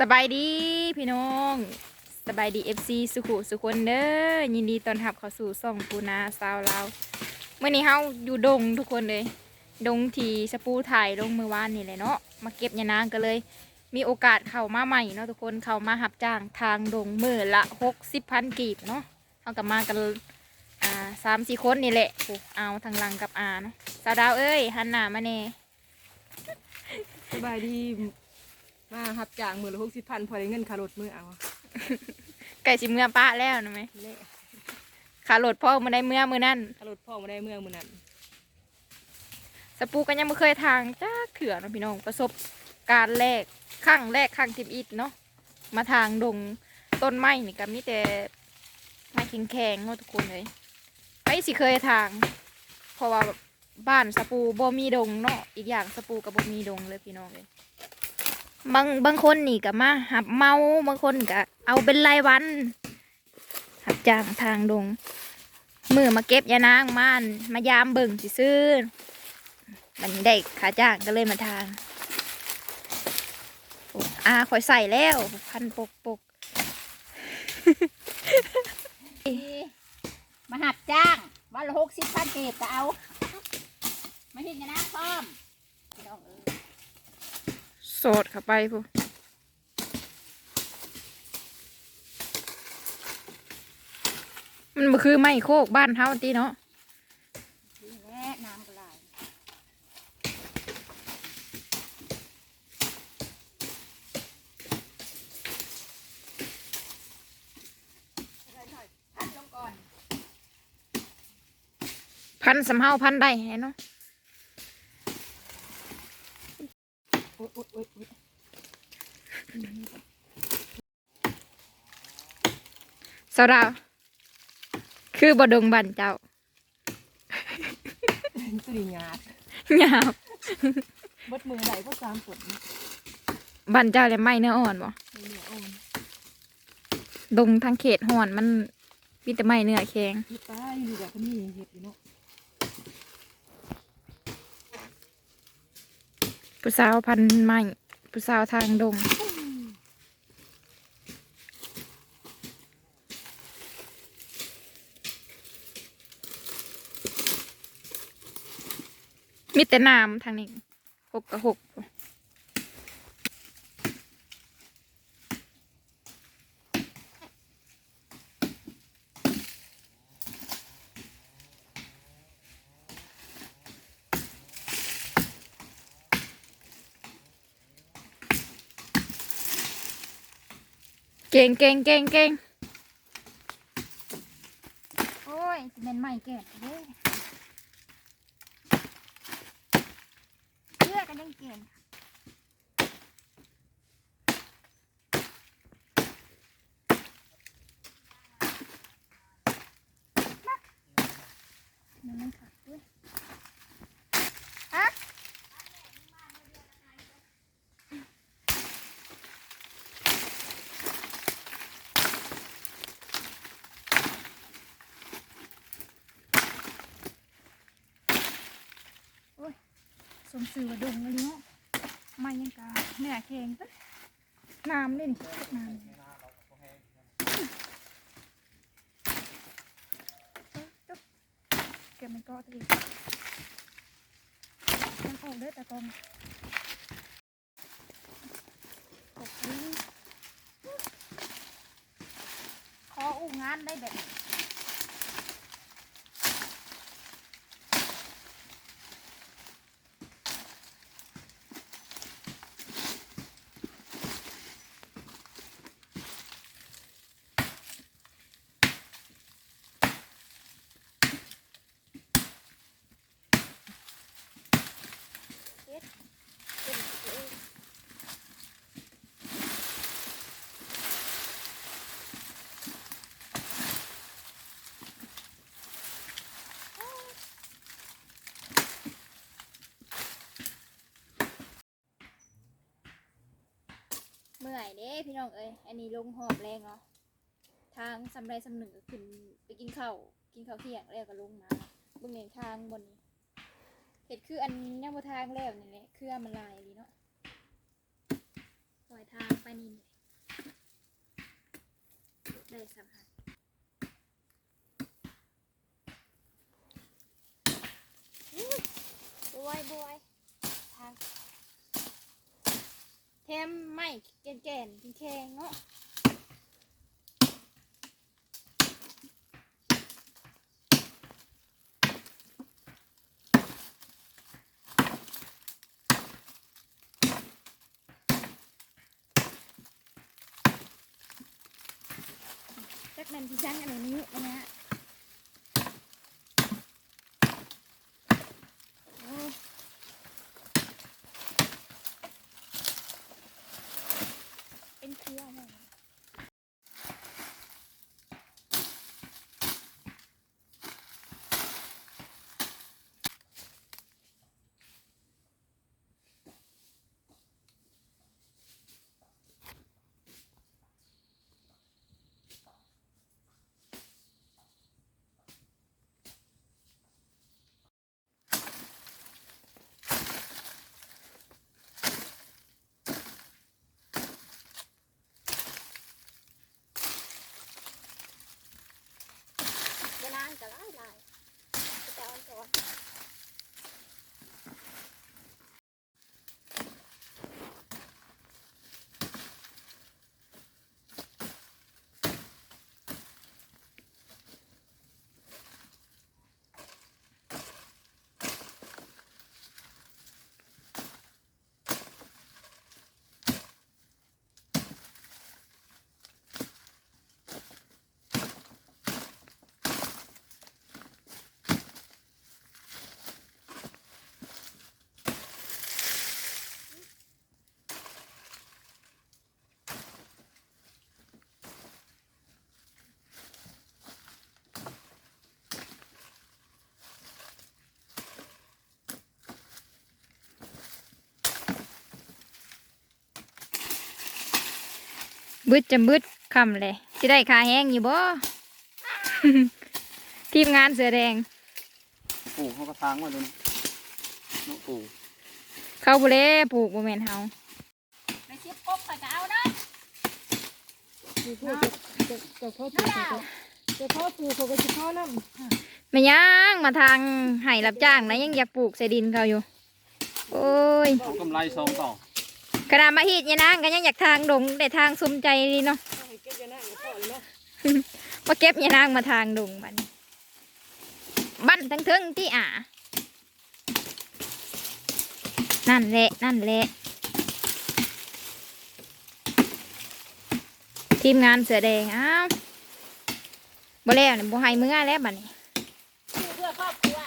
สบายดีพี่น้องสบายดีเอฟซีสุขุสุขคนเด้อยินดีต้อนรับเข้าสู่ซ่องปูนาสาวลาวเมื่อนี้เฮาอยู่ดงทุกคนเลย ดงที่สปูถ่ายลงเมื่อวานนี่แหละเนาะมาเก็บยานางกันเลย มีโอกาสเข้ามาใหม่เนาะทุกคนเข้ามาหับจ้างทางดงมือละหกสิบพันกีบเนาะเฮากับมากันอ่าสามสี่คนนี่แหละโอ้เอาทางหลังกับอาเนาะสาวดาวเอ้ยหันหน้ามาเน่สบายดี มาหับจ่างมือละหกสิบพันพอได้เงินคารถมือเอาไก่สิเมื่อป้าแล้วนะไหมเละขาโหลดพ่อมาได้เมื่อมือนั่นคารถพ่อมาได้เมืองมือนั้นสปูกันยังไม่เคยทางจ้าเขื่อนเนาะพี่น้องประสบการณ์แรกครั้งแรกครั้งทิมอิดเนาะมาทางดงต้นไม้นี่ก็มีแต่ไม้แข็งแข็งๆเนาะทุกคนเลยไปสิเคยทาง เพราะว่าบ้านสปูบ่มีดงเนาะอีกอย่างสปูกับบ่มีดงเลยพี่น้องเลย บางบางคนนี่ก็มาหับเมาบางคนก็เอาเป็นรายวัน หับจ้างทางดงมือมาเก็บยานางมานมายามเบิ่งสิซื้อมันได้ขาจ้างก็เลยมาทางโอ้อาคอยใส่แล้วพันปกปกมาหับจ้างวันละหกสิบพันเกตก็เอาไม่เห็นกันนะพร้อม สดเข้าไปพูมันคือไม่โคกบ้านเฮาตีเนาะแค่น้ำก็ไหลพันสำเฮาพันได้แฮะเนาะ อ๊ยโอ๊ยอุ๊ยสาวดาวคือบดงบันเจ้าสุดีงาดยาวเบดมือไหลก็สามฝนบันเจ้าเลยไหมเนื้ออ่อนบ่เนียวอ่อนดงทางเขตห่อนมันมีแต่ไหมเนื้อแข็งพี่ป้าอยู่แบบนี้เห็ดอยู่เนาะ ผู้สาวพันไม้ผู้สาวทางดงมีแต่น้ำทางนี้หกกับหก ก่งเก่งเก่งเก่งโอ้ยเป็นใหม่แก่เด้เชื่อกันยังเก่งมันมันขัดด้วยฮะ ส มสื่อว่าดงเลยเนาะไม่ยังกาเนื้อแข็งปะน้ำเล่นน้ำตุ๊บเก็บมันกาะทียังออกเด้แต่กองขออู้งานได้แบบ องเอ้ยอันนี้ลงหอบแรงเนาะทางสำไรสำหนึ่งก็ขึ้นไปกินข้าวกินข้าวเที่ยงแล้วก็ลงมาเบิ่งเองทางบนนี้เห็ดคืออันยังบ่ทางแล้วนี่แหละคือมันลายดีเนาะรอยทางางไปนี่ได้สัมผัสบวยบวยทาง เทมไม่แก่นแก่นๆแข็งๆเนาะจักแมันที่ช่างอันนี้อันเนี้ยอ้เป็นเครือหมดเวลานก็หลายหลายจะเอาสอน บึดจะบึดคำเลยสิได้ขาแห้งอยู่บ่ ทีมงานเสือแดง ปลูกเขาก็ทางไว้เลยนะเนาะปลูกเข้าบุเล่ปลูกบ่แม่นเฮาไปเสียบกบไปก็เอาเนาะคือพวกจะจะพ่อปลูกเขาจะพ่อปลูกเขาก็จะพ่อน้ำแม่ย่างมาทางไห้รับจ้างนะยังอยากปลูกใส่ดินเขาอยู่ โอ้ย เอากำไรซองต่อก ระดาษมาฮีดยายนางก็ยังอยากทางดงได้ทางสมใจดีเนาะให้เก็บยาหน้ากับพ่อเลยเนาะมาเก็บยายนางมาทางดงบัดนบั้นทั้งเทิงที่อ่านั่นแหละนั่นแหละทีมงานเสือแดงอ้าวบ่แล้วนี่บ่ให้มือแล้วบัดนี้อยู่เพื่อครอบครัว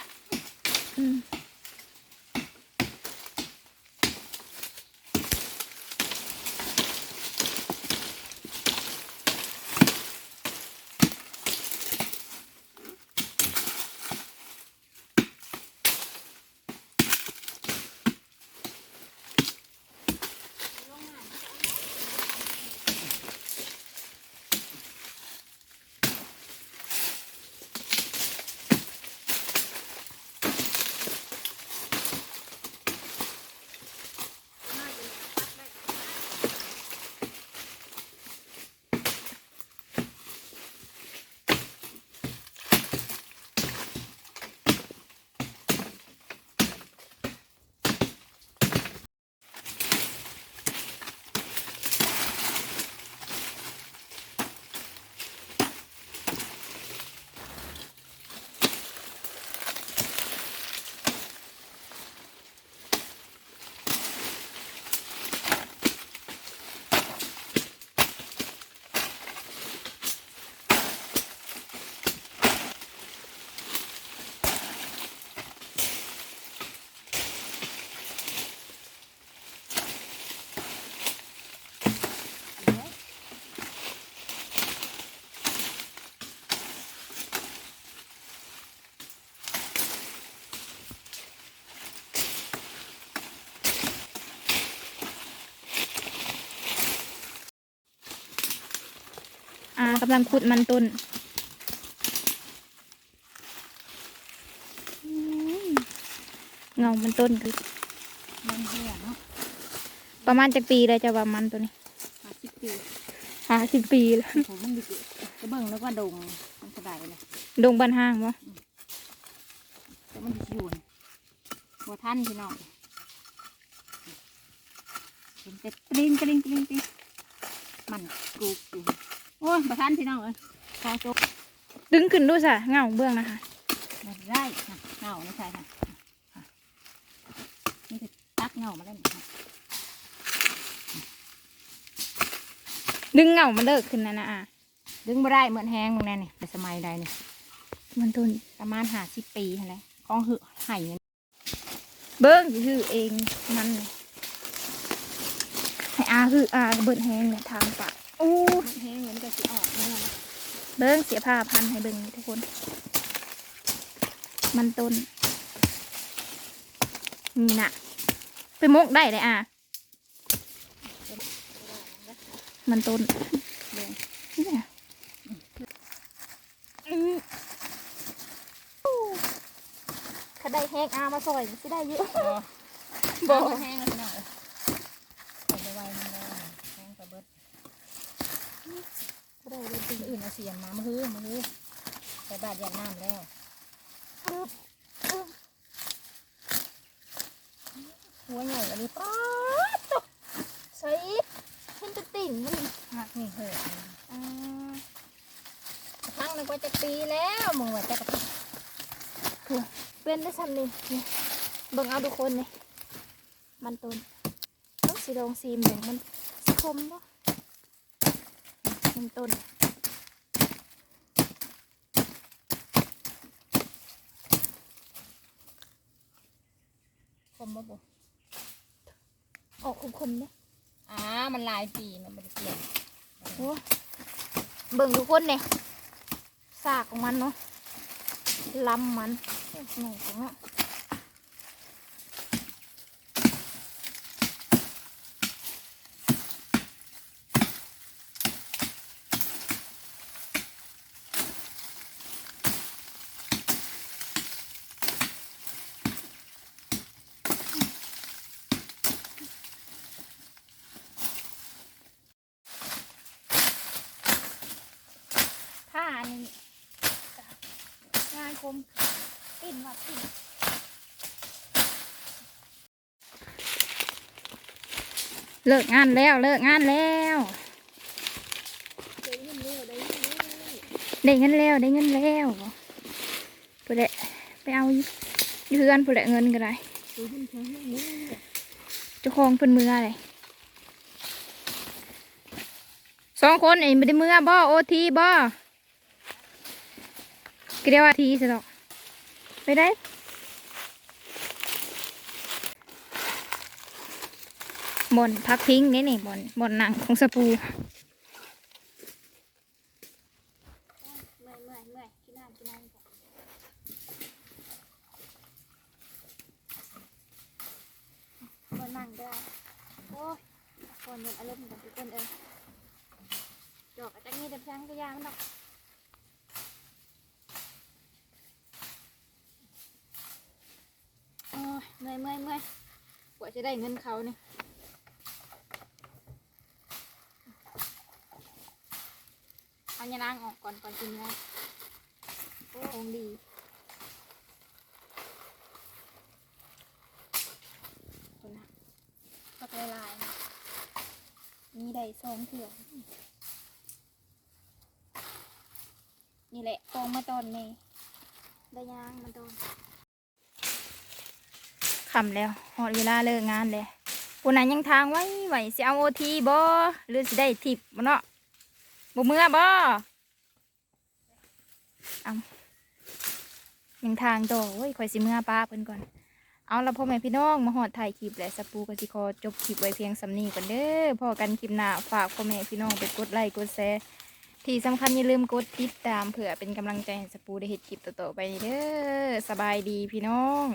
ากำลังขุดมันต้นอืมเงา มันต้นคือมันเหี้ยเนาะประมาณจะปีเลยจะว่ามันตัวนี้ปีห้าสิบปีแล้วผมมันดิจะเบิ่งแล้วว่าดงมันสบายเลยดงบ้านห้างวะแต่มันสิอยู่นี่หัวท่านพี่น้องเห็นแต่กริ้งกริ้งกริ้งกริ้งมันกรูกอยู่ โอ้ยบ่ท่านพี่น้องเอ้ยคอจกดึงขึ้นดูสะเงาเบื้องนะคะบ่ได้ค่ะเงาไม่ใช่ค่ะค่ะนี่คือตักเงามาแล้วนี่ค่ะดึงเงามันเลิกขึ้นนะนะอะดึงบ่ได้เหมือนแห้งมึงแน่นี่แต่สมัยใดนี่มันตุนประมาณห้าสิบปีอะไรของหือไห่เนี่ยเบิ้งคือเองมันเลยให้อาคืออาเบิ้งแห้งเลยทางปากโอ้มันแห้งเหมือนกับสิออกเนี่ยนะเบิ้งเสียผ้าพันให้เบิ้งนี่ทุกคน มันต้นนี่น่ะไปมกได้เลยอะ มันต้นเบิ่งเนี่ยอืมถ้าได้แห้งอามาซอยสิได้เยอะบ่บ่แห้งแล้วพี่น้องเอ้ยเอาไปไว้มันแล้วแห้งกระเบิด ก็ได้เลย เสียนมามาฮื้อมาฮื้อไปบาดยาน้ำแล้วหัวใหญ่อันนี้ป๊าดตกใส่เห็นแตะติ่งมันหักนี่เหอะอ่าครั้งนึงก็จะปีแล้วมึงว่าจะกระทเป็นได้ซ้ำนี่เบิ่งเอาทุกคนนี่มันต้นต้องสีดองซีมเบิ่งมันสิคมบ่มันต้น มบ่บ่ออกคมๆเนี่ยอ่ามันหลายปีมันไม่ได้เปลี่ยนโอ้เบิ่งทุกคนเนี่ยซากของมันเนาะลำมันโอ้หนูของเนาะผ้านี่งานค มปิ่นว่าปิ่นเลิกงานแล้วเลิกงานแล้ว ได้เงินแล้วได้เงินแล้วผู้ใดไปเอาอยู่อยู่เพื่อนผู้ใดเงินก็ได้จ้าของเพิ่นมืออะไรสองคนไอ้ไม่ได้มือบ่โอทีบ่ ก็เรียกว่าทีสิหรอกไปได้บนพักพิงนี่นี่บนบนหนังของสปูเมื่อยเมื่อยเมื่อยกินน้ำกินน้ำก่อนบนนั่งได้โอ้ยคนเดินอารมณ์กับทุกคนเองจอกอาจจะงี้เด็บช้างก็ยางมันดอก อยเมื่อยเมื่อยเมื่อยกว่าจะได้เงินเขาเนี่ยเอายานางออกก่อนก่อนกินนะโอ้องดีคนนะก็ไปลายนะมีได้สองเถื่อนี่แหละกองมาตอนนี้ได้ยางมาตอน คำแล้วหอดเวลาเลิกงานเลยผู้นั้นยังทางไว้ไหวสิเอาโอทีบ่หรือสิได้ทิปบ่เนาะบ่เมื่อบ่เอายังทางต่อเว้ยข่อยสิเมื่อป้าเพิ่นก่อน เอาละพ่อแม่พี่น้องมาหอดถ่ายคลิปและสปูกสิคอจบคลิปไว้เพียงสำนีก่อนเด้อพอกันคลิปหน้าฝากพ่อแม่พี่น้องไปกดไลค์กดแชร์ที่สำคัญอย่าลืมกดติดตามเผื่อเป็นกำลังใจให้สปูได้เห็ดคลิปต่อๆไปเด้อสบายดีพี่น้อง